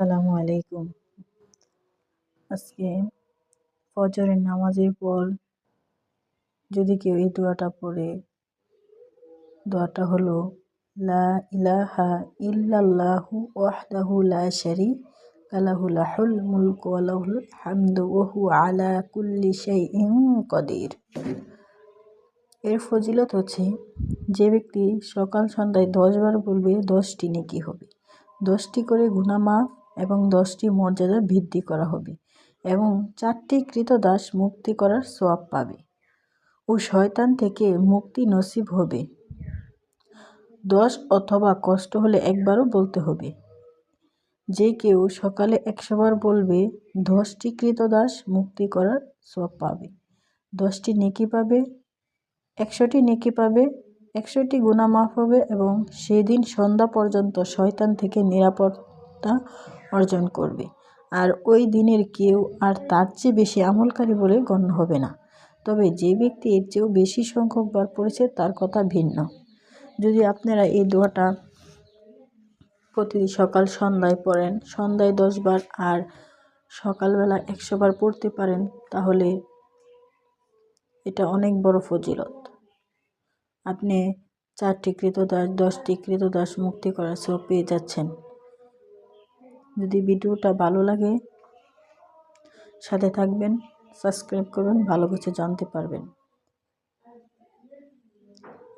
আসসালামু আলাইকুম। আজকে ফজরের নামাজের পর যদি কেউ এই দোয়াটা পড়ে, দোয়াটা হলো, লা ইলাহা ইল্লাল্লাহু ওয়াহদাহু লা শারীকা লাহু, লাহুল মুলকু ওয়া লাহুল হামদু আলা কুল্লি শাইইন কাদির। এর ফজিলত হচ্ছে, যে ব্যক্তি সকাল সন্ধ্যায় দশবার বলবে, দশটি নেকি হবে। দশটি করে গুণামাফ এবং দশটি মর্যাদা বৃদ্ধি করা হবে এবং চারটি কৃতদাস মুক্তি করার সোয়াব পাবে ও শয়তান থেকে মুক্তি নসিব হবে। দশ অথবা কষ্ট হলে একবারও বলতে হবে। যে কেউ সকালে একশোবার বলবে, দশটি কৃতদাস মুক্তি করার সব পাবে। দশটি নেকি পাবে, একশোটি নেকি পাবে, একশোটি গুণা মাফ হবে এবং সেদিন সন্ধ্যা পর্যন্ত শয়তান থেকে নিরাপত্তা অর্জন করবে। আর ওই দিনের কেউ আর তার চেয়ে বেশি আমলকারী বলে গণ্য হবে না। তবে যে ব্যক্তি এর চেয়েও বেশি সংখ্যক বার পড়েছে, তার কথা ভিন্ন। যদি আপনারা এই দোয়াটা প্রতিদিন সকাল সন্ধ্যায় পড়েন, সন্ধ্যায় দশবার আর সকালবেলা একশোবার পড়তে পারেন, তাহলে এটা অনেক বড় ফজিলত। আপনি চারটি কৃতদাস, দশটি কৃতদাস মুক্তি করার সব পেয়ে যাচ্ছেন। যদি ভিডিওটা ভালো লাগে সাথে থাকবেন সাবস্ক্রাইব করবেন ভালো কিছু জানতে পারবেন।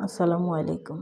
আসসালামু আলাইকুম।